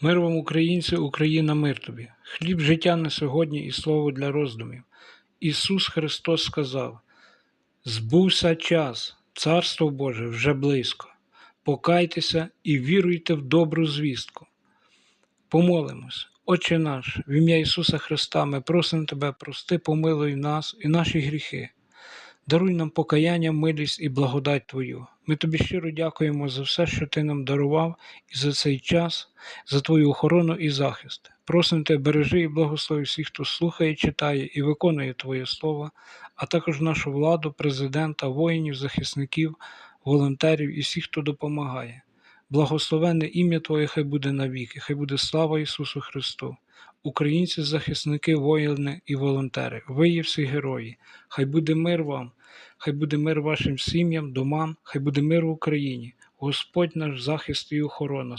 Мир вам, українці, Україна, мир тобі. Хліб життя на сьогодні і слово для роздумів. Ісус Христос сказав: Збувся час, Царство Боже вже близько. Покайтеся і віруйте в добру звістку. Помолимось, Отче наш, в ім'я Ісуса Христа, ми просимо Тебе, прости, помилуй нас і наші гріхи. Даруй нам покаяння, милість і благодать Твою. Ми тобі щиро дякуємо за все, що Ти нам дарував, і за цей час, за Твою охорону і захист. Просимо Тебе, бережи і благослови всіх, хто слухає, читає і виконує Твоє Слово, а також нашу владу, президента, воїнів, захисників, волонтерів і всіх, хто допомагає. Благословенне ім'я Твоє хай буде навіки, хай буде слава Ісусу Христу. Українці, захисники, воїни і волонтери, ви є всі герої. Хай буде мир вам, хай буде мир вашим сім'ям, домам, хай буде мир в Україні. Господь наш захист і охорона.